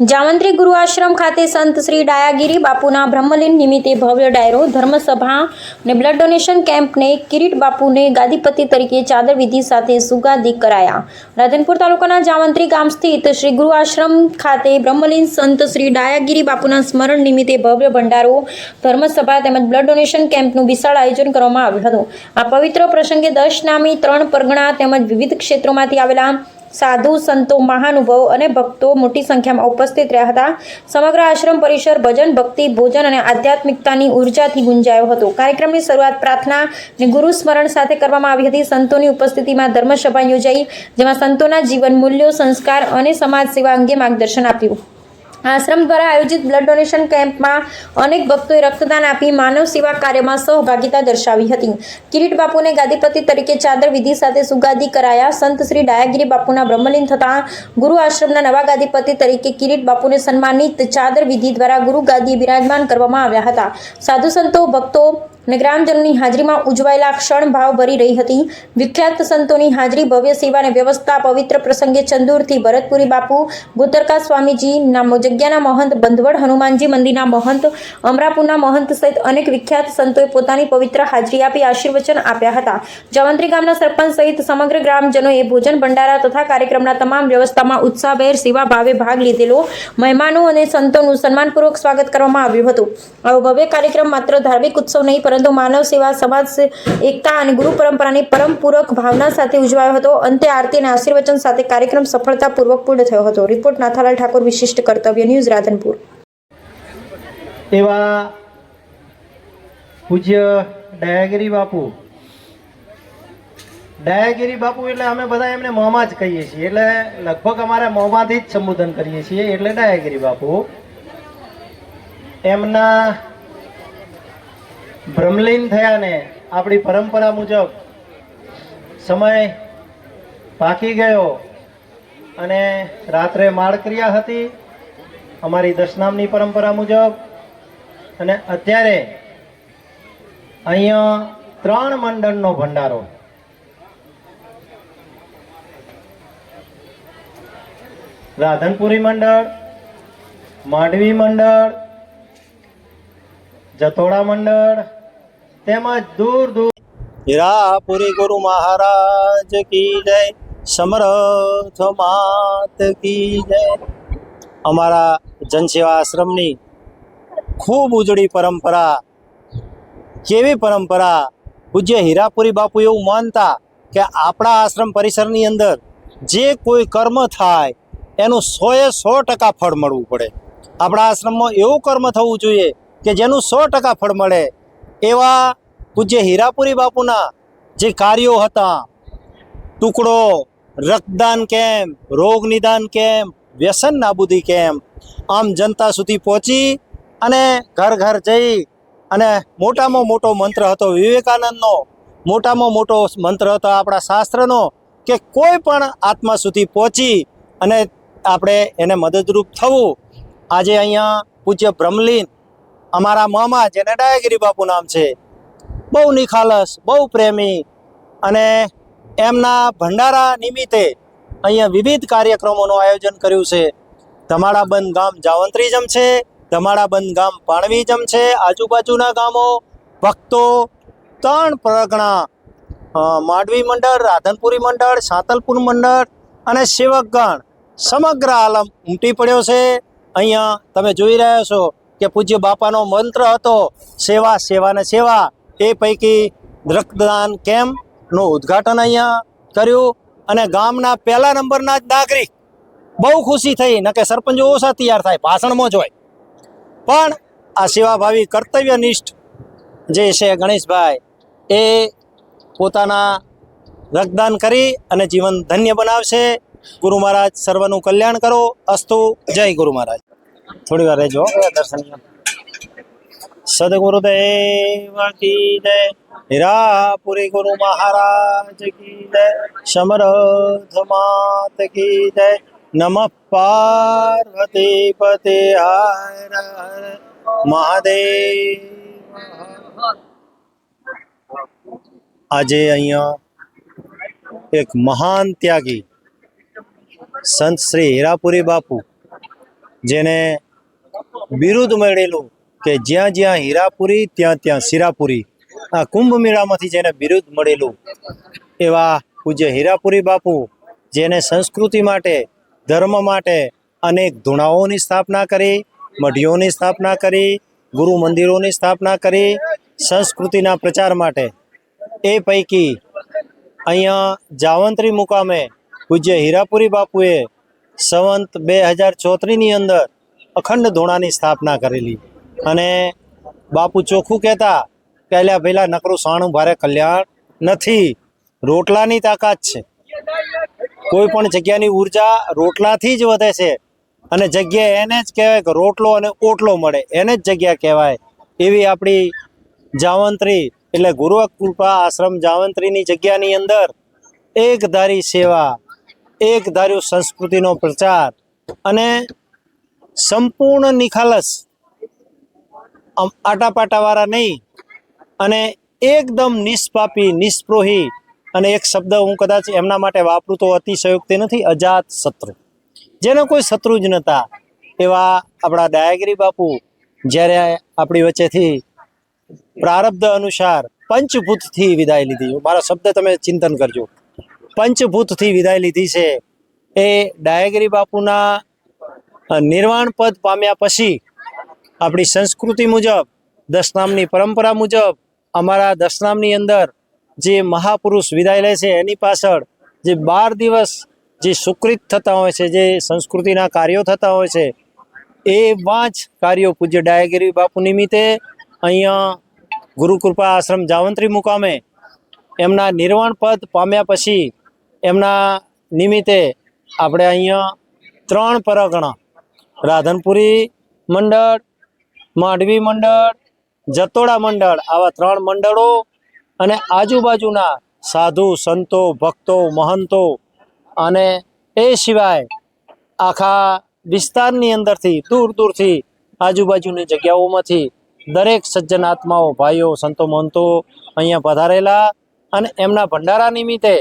જામંત્રી ગુરુ આશ્રમ ખાતે સંત શ્રી ડાયાગીરી બાપુના બ્રહ્મલીન નિમિત્તે ભવ્ય ડાયરો, ધર્મસભા અને બ્લડ ડોનેશન કેમ્પને કિરીટ બાપુને ગાદીપતિ તરીકે ચાદર વિધિ સાથે સુગાદી કરાયા. રાધનપુર તાલુકાના જામંત્રી ગામ સ્થિત શ્રી ગુરુ આશ્રમ ખાતે બ્રહ્મલીન સંત શ્રી ડાયાગીરી બાપુના સ્મરણ નિમિત્તે ભવ્ય ભંડારો, ધર્મસભા તેમજ બ્લડ ડોનેશન કેમ્પનું વિશાળ આયોજન કરવામાં આવ્યું હતું. આ પવિત્ર પ્રસંગે દશ નામી, ત્રણ પરગણા તેમજ વિવિધ ક્ષેત્રોમાંથી આવેલા સાધુ, સંતો, મહાનુભાવો અને ભક્તો મોટી સંખ્યામાં ઉપસ્થિત રહ્યા હતા. સમગ્ર આશ્રમ પરિસર ભજન, ભક્તિ, ભોજન અને આધ્યાત્મિકતાની ઉર્જાથી ગુંજાયો હતો. કાર્યક્રમની શરૂઆત પ્રાર્થના અને ગુરુ સ્મરણ સાથે કરવામાં આવી હતી. સંતોની ઉપસ્થિતિમાં ધર્મસભા યોજાઈ, જેમાં સંતોના જીવન મૂલ્યો, સંસ્કાર અને સમાજ સેવા અંગે માર્ગદર્શન આપ્યું. આશ્રમ દ્વારા આયોજિત બ્લડ ડોનેશન કેમ્પમાં અનેક ભક્તોએ રક્તદાન આપી માનવ સેવા કાર્યમાં સહભાગિતા દર્શાવી હતી. કિરીટ બાપુને ગાદીપતિ તરીકે ચાદર વિધિ સાથે સુગાદી કરાયા. સંત શ્રી ડાયાગીરી બાપુના બ્રહ્મલીન થતા ગુરુ આશ્રમના નવા ગાદીપતિ તરીકે કિરીટ બાપુને સન્માનિત ચાદર વિધિ દ્વારા ગુરુ ગાદી બિરાજમાન કરવામાં આવ્યા હતા. સાધુ સંતો, ભક્તો અને ગ્રામજનોની હાજરીમાં ઉજવાયેલા ક્ષણ ભાવ ભરી રહી હતી. વિખ્યાત સંતોની હાજરી, ભવ્ય સેવા અને વ્યવસ્થા પવિત્ર પ્રસંગે ચંદુરથી ભરતપુરી બાપુ, ગોતરકા સ્વામીજી, નામો જગ્યાના મહંત બંધવડ, હનુમાનજી મંદિરના મહંત, અમરાપુરના મહંત સહિત અનેક વિખ્યાત સંતોએ પોતાની પવિત્ર હાજરી આપી આશીર્વચન આપ્યા હતા. જવંત્રી ગામના સરપંચ સહિત સમગ્ર ગ્રામજનોએ ભોજન, ભંડારા તથા કાર્યક્રમના તમામ વ્યવસ્થામાં ઉત્સાહભેર સેવા ભાવે ભાગ લીધેલો. મહેમાનો અને સંતોનું સન્માનપૂર્વક સ્વાગત કરવામાં આવ્યું હતું. આવો ભવ્ય કાર્યક્રમ માત્ર ધાર્મિક ઉત્સવ નહીં, પરંતુ માનવ સેવા સમાજ એકતા અને ગુરુ પરંપરાની પરમપૂરક ભાવના સાથે ઉજવાયો હતો. અંતે આરતી અને આશીર્વચન સાથે કાર્યક્રમ સફળતાપૂર્વક પૂર્ણ થયો હતો. રિપોર્ટ નાથાલાલ ઠાકોર, વિશિષ્ટ કર્તવ્ય, ન્યૂઝ રાધનપુર. એવા પૂજ્ય ડાયાગીરી બાપુ. ડાયાગીરી બાપુ એટલે અમે બધા એમને મોંમાં જ કહીએ છીએ. એટલે લગભગ અમારે મોંમાંથી જ સંબોધન કરીએ છીએ. એટલે ડાયાગીરી બાપુ. એમના ભ્રમલીન થયા ને આપણી પરંપરા મુજબ સમય પાકી ગયો અને રાત્રે માળક્રિયા હતી અમારી દશનામની પરંપરા મુજબ. અને અત્યારે અહીંયા ત્રણ મંડળનો ભંડારો. રાધનપુરી મંડળ, માંડવી મંડળ, જતોડા મંડળ તેમજ દૂર દૂર હીરાપુરી ગુરુ મહારાજ કી જય, સમર્થ માત કી જય. અમારા જનસેવા આશ્રમની ખૂબ ઉજળી પરંપરા, કેવી પરંપરા? પૂજ્ય હીરાપુરી બાપુ એવું માનતા કે આપણા આશ્રમ પરિસરની અંદર જે કોઈ કર્મ થાય, એનું સોએ સો ટકા ફળ મળવું પડે. આપણા આશ્રમમાં એવું કર્મ થવું જોઈએ કે જેનું સો ટકા ફળ મળે એવા પૂજ્ય હીરાપુરી બાપુના જે કાર્યો હતા, ટુકડો, રક્તદાન કેમ્પ, રોગ નિદાન કેમ્પ, વ્યસન નાબૂદી કેમ્પ, આમ જનતા સુધી પહોંચી અને ઘર ઘર જઈ અને મોટામાં મોટો મંત્ર હતો. વિવેકાનંદનો મોટામાં મોટો મંત્ર હતો આપણા શાસ્ત્રનો કે કોઈ પણ આત્મા સુધી પહોંચી અને આપણે એને મદદરૂપ થવું. આજે અહીંયા પૂજ્ય બ્રહ્મલીન અમારા મામા, જેને ડાયાગીરી બાપુ નામ છે, બહુ નિખાલસ, બહુ પ્રેમી અને એમના ભંડારા નિમિત્તે અહીંયા વિવિધ કાર્યક્રમોનું આયોજન કર્યું છે. ધમાડાબંધ ગામ જાવંત્રીજમ છે ધમાડાબંધ ગામ પાણવીજમ છે, આજુબાજુના ગામો, ભક્તો, ત્રણ પરગણા માંડવી મંડળ, રાધનપુરી મંડળ, સાંતલપુર મંડળ અને સેવકગણ, સમગ્ર આલમ ઉમટી પડ્યો છે. અહીંયા તમે જોઈ રહ્યા છો કે પૂજ્ય બાપાનો મંત્ર હતો, સેવા સેવા ને સેવા. એ પૈકી રક્તદાન કેમ્પનું ઉદ્ઘાટન અહીંયા કર્યું અને ગામના પહેલા નંબરના જ નાગરિક બહુ ખુશી થઈ નકે સરપંચો ઓછા તૈયાર થાય, ભાષણમાં જ હોય. પણ આ સેવાભાવી કર્તવ્યનિષ્ઠ જે છે ગણેશભાઈ, એ પોતાના રક્તદાન કરી અને જીવન ધન્ય બનાવશે. ગુરુ મહારાજ, સર્વનું કલ્યાણ કરો. અસ્તુ. જય ગુરુ મહારાજ. થોડી વાર રહેજો દર્શન સદગુરુદેવ કી જય હીરાપુરી ગુરુ મહારાજ કી જય સમરથ માત કી જય નમ પાર્વતી પતિ હર હર મહાદેવ. આજે અહીંયા એક મહાન ત્યાગી સંત શ્રી હીરાપુરી બાપુ જેને બિરુદ મળેલું કે જ્યાં જ્યાં હીરાપુરી, ત્યાં ત્યાં શિરાપુરી. આ કુંભ મેળામાંથી જેને બિરુદ મળેલું, એવા પૂજ્ય હીરાપુરી બાપુ, જેને સંસ્કૃતિ માટે, ધર્મ માટે અનેક ધૂણાઓની સ્થાપના કરી, મઢીઓની સ્થાપના કરી, ગુરુ મંદિરોની સ્થાપના કરી, સંસ્કૃતિના પ્રચાર માટે. એ પૈકી અહીંયા જાવંત્રી મુકામે પૂજ્ય હીરાપુરી બાપુએ સંવંત બે હજાર ચોત્રીસની અંદર અખંડ ધોણાની સ્થાપના કરેલી. અને બાપુ ચોખ્ખું કહેતા પહેલાં પહેલાં નકરું સાણું ભારે કલ્યાણ નથી. રોટલાની તાકાત છે. કોઈ પણ જગ્યાની ઊર્જા રોટલાથી જ વધે છે. અને જગ્યા એને જ કહેવાય કે રોટલો અને ઓટલો મળે. એને જ જગ્યા કહેવાય. એવી આપણી જાવંત્રી એટલે ગુરુ કૃપા આશ્રમ જાવંત્રીની જગ્યાની અંદર એક ધારી સેવા, એક ધાર્યું સંસ્કૃતિનો પ્રચાર અને સંપૂર્ણ નિખાલસ. આટાપાટાવાળા નહીં. અને એકદમ નિષ્પાપી, નિષ્પ્રોહી અને એક શબ્દ હું કદાચ એમના માટે વાપરું તો અતિશયોક્તિ નથી, અજાત શત્રુ. જેનો કોઈ શત્રુ જ નહોતા. એવા આપણા ડાયાગીરી બાપુ, જ્યારે આપણી વચ્ચેથી પ્રારબ્ધ અનુસાર પંચભૂતથી વિદાય લીધી. મારા શબ્દ તમે ચિંતન કરજો. પંચભૂતથી વિદાય લીધી છે. એ ડાયાગીરી બાપુના નિર્વાણ પદ પામ્યા પછી આપણી સંસ્કૃતિ મુજબ દશનામની પરંપરા મુજબ, અમારા દશનામની અંદર જે મહાપુરુષ વિદાય લે છે, એની પાછળ જે બાર દિવસ જે સુકૃત થતા હોય છે, જે સંસ્કૃતિના કાર્યો થતા હોય છે એ પાંચ કાર્યો પૂજ્ય. ડાયગીરી બાપુ નિમિત્તે અહીંયા ગુરુકૃપા આશ્રમ જાવંત્રી મુકામે એમના નિર્વાણ પદ પામ્યા પછી એમના નિમિત્તે આપણે અહીંયા ત્રણ પરગણા રાધનપુરી મંડળ, માંડવી મંડળ, જતોડા મંડળ, આવા ત્રણ મંડળો અને આજુબાજુના સાધુ, સંતો, ભક્તો, મહંતો અને એ સિવાય આખા વિસ્તારની અંદરથી, દૂર દૂરથી આજુબાજુની જગ્યાઓમાંથી દરેક સજ્જન આત્માઓ, ભાઈઓ, સંતો, મહંતો અહીંયા પધારેલા અને એમના ભંડારા નિમિત્તે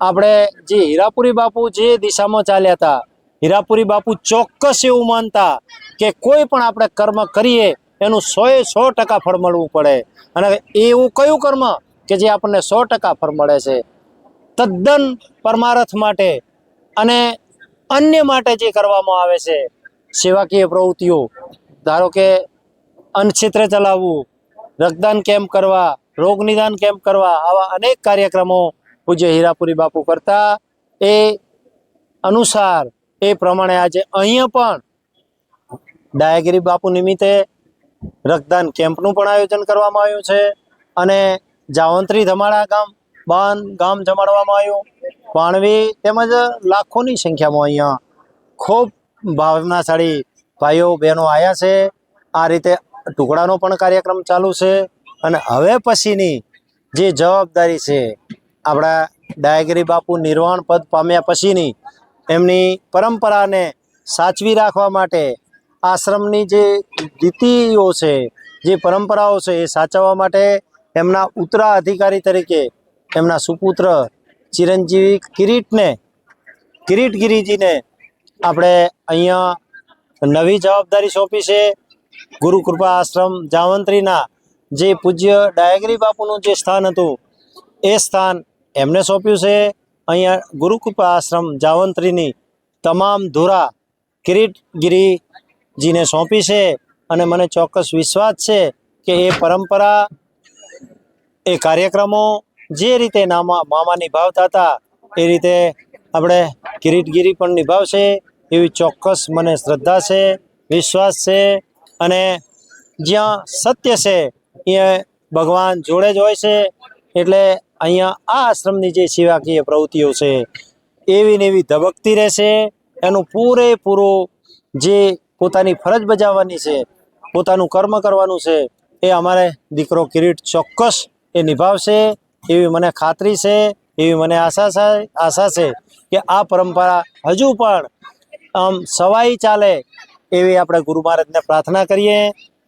આપણે જે હીરાપુરી બાપુ જે દિશામાં ચાલ્યા હતા હીરાપુરી બાપુ ચોક્કસ એવું માનતા કે કોઈ પણ આપણે કર્મ કરીએ, એનું સોએ સો ટકા ફળ મળવું પડે. અને એવું કયું કર્મ કે જે આપણને સો ટકા ફળ મળે છે? તદ્દન પરમારથ માટે અને અન્ય માટે જે કરવામાં આવે છે, સેવાકીય પ્રવૃત્તિઓ. ધારો કે અન્નક્ષેત્ર ચલાવવું, રક્તદાન કેમ્પ કરવા, રોગ નિદાન કેમ્પ કરવા, આવા અનેક કાર્યક્રમો પૂજ્ય હીરાપુરી બાપુ કરતા. એ અનુસાર એ પ્રમાણે આજે અહીંયા પણ ડાયાગીરી બાપુ નિમિત્તે રક્તદાન કેમ્પનું પણ આયોજન કરવામાં આવ્યું છે અને જાવંત્રી ધમાડા ગામ, બાન ગામ જમાડવામાં આવ્યું. પાણવી તેમજ લાખોની સંખ્યામાં અહીંયા ખૂબ ભાવનાશાળી ભાઈઓ, બહેનો આવ્યા છે. આ રીતે ટુકડાનો પણ કાર્યક્રમ ચાલુ છે અને હવે પછીની જે જવાબદારી છે આપણા ડાયગરી બાપુ નિર્વાણ પદ પામ્યા પછીની એમની પરંપરાને સાચવી રાખવા માટે આશ્રમની જે રીતિઓ છે, જે પરંપરાઓ છે એ સાચવવા માટે એમના ઉત્તરાધિકારી તરીકે એમના સુપુત્ર ચિરંજીવી કિરીટને, કિરીટ ગિરિજીને આપણે અહીંયા નવી જવાબદારી સોંપી છે. ગુરુકૃપા આશ્રમ જાવંત્રીના જે પૂજ્ય ડાયગરી બાપુનું જે સ્થાન હતું, એ સ્થાન એમને સોંપ્યું છે. અહીંયા ગુરુકૃપા આશ્રમ જાવંત્રીની તમામ ધુરા કિરીટગીરીજીને સોંપી છે અને મને ચોક્કસ વિશ્વાસ છે કે એ પરંપરા, એ કાર્યક્રમો જે રીતે નામા, મામા નિભાવતા હતા, એ રીતે આપણે કિરીટગીરી પણ નિભાવશે એવી ચોક્કસ મને શ્રદ્ધા છે, વિશ્વાસ છે અને જ્યાં સત્ય છે, એ ભગવાન જોડે જ હોય છે. એટલે અહીંયા આ આશ્રમની જે સેવાકીય પ્રવૃત્તિઓ છે, એવી ને એવી ધબકતી રહેશે. એનું પૂરેપૂરો જે પોતાની ફરજ બજાવવાની છે, પોતાનું કર્મ કરવાનું છે, એ અમારે દીકરો કિરીટ ચોક્કસ એ નિભાવશે. એવી મને ખાતરી છે, એવી મને આશા છે આશા છે કે આ પરંપરા હજુ પણ આમ સવાઈ ચાલે એવી આપણે ગુરુ મહારાજને પ્રાર્થના કરીએ.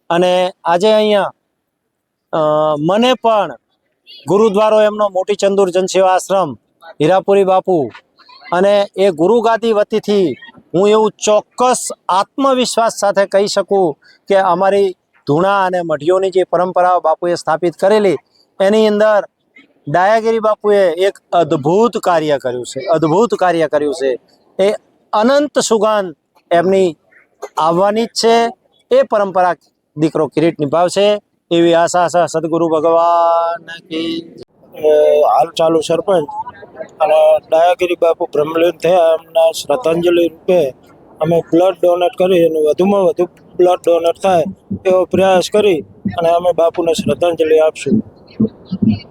અને આજે અહીંયા મને પણ ગુરુદ્વારો એમનો મોટી ચંદુર જનસેવા આશ્રમ હીરાપુરી બાપુ. અને એ ગુરુગાદી વતીથી હું એવું ચોક્કસ આત્મવિશ્વાસ સાથે કહી શકું કે અમારી ધૂણા અને મઢીઓની જે પરંપરાઓ બાપુએ સ્થાપિત કરેલી, એની અંદર ડાયાગીરી બાપુએ એક અદ્ભુત કાર્ય કર્યું છે, અદ્ભુત કાર્ય કર્યું છે. એ અનંત સુગંધ એમની આવવાની જ છે, એ પરંપરા દીકરો કિરીટ નિભાવશે. એવી આશા છે, સદગુરુ ભગવાન કી હાલ ચાલુ સરપંચ અને ડાયાગીરી બાપુ બ્રહ્મલીન થયા, એમના શ્રદ્ધાંજલિ રૂપે અમે બ્લડ ડોનેટ કરી અને વધુમાં વધુ બ્લડ ડોનેટ થાય એવો પ્રયાસ કરી અને અમે બાપુને શ્રદ્ધાંજલિ આપશું.